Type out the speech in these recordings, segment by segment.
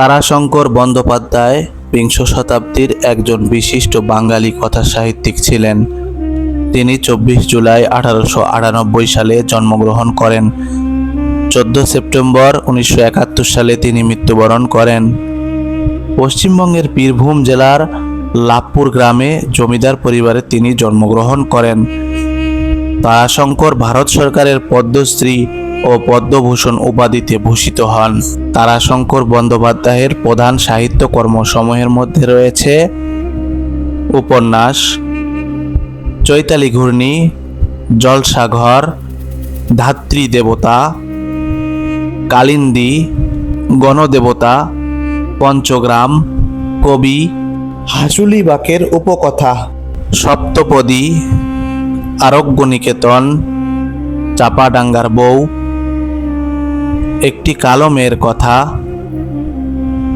তারাশঙ্কর বন্দ্যোপাধ্যায় বিংশ শতাব্দীর একজন বিশিষ্ট বাঙালি কথা সাহিত্যিক ছিলেন। তিনি চব্বিশ জুলাই আঠারোশো আটানব্বই সালে জন্মগ্রহণ করেন। চোদ্দ সেপ্টেম্বর উনিশশো একাত্তর সালে তিনি মৃত্যুবরণ করেন। পশ্চিমবঙ্গের বীরভূম জেলার লাভপুর গ্রামে জমিদার পরিবারে তিনি জন্মগ্রহণ করেন। তারাশঙ্কর ভারত সরকারের পদ্মশ্রী ও পদ্মভূষণ উপাধিতে ভূষিত হন। তারাশঙ্কর বন্দ্যোপাধ্যায়ের প্রধান সাহিত্যকর্ম সমূহের মধ্যে রয়েছে উপন্যাস, চৈতালি ঘূর্ণি, জলসাঘর, ধাত্রী দেবতা, কালিন্দী, গণদেবতা, পঞ্চগ্রাম, কবি হাসুলি বাকের উপকথা, সপ্তপদী, আরোগ্যনিকেতন, চাপাডাঙ্গার বউ একটি কালো মেয়ের কথা।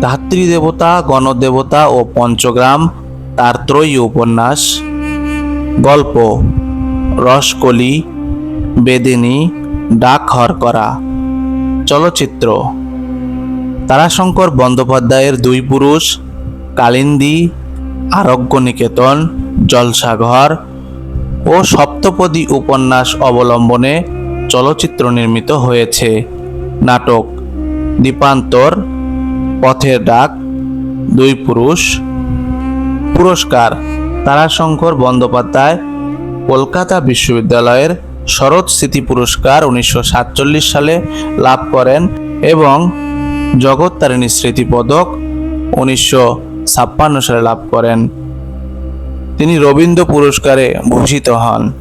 ধাত্রীদেবতা, গণদেবতা ও পঞ্চগ্রাম, তার ত্রয়ী উপন্যাস। গল্প, রসকলি, বেদিনী, ডাক করা। চলচ্চিত্র, তারাশঙ্কর বন্দ্যোপাধ্যায়ের দুই পুরুষ, কালিন্দী আরোগ্য নিকেতন জলসাঘর ও সপ্তপদী উপন্যাস অবলম্বনে চলচ্চিত্র নির্মিত হয়েছে। নাটক দীপান্তর পথের ডাক, দুই পুরুষ। পুরস্কার, তারাশঙ্কর বন্দ্যোপাধ্যায়, কলকাতা বিশ্ববিদ্যালয়ের শরৎ স্মৃতি পুরস্কার উনিশশো সাতচল্লিশ সালে লাভ করেন এবং জগত্তারিণী স্মৃতি পদক উনিশশো ছাপ্পান্ন সালে লাভ করেন। তিনি রবীন্দ্র পুরস্কারে ভূষিত হন।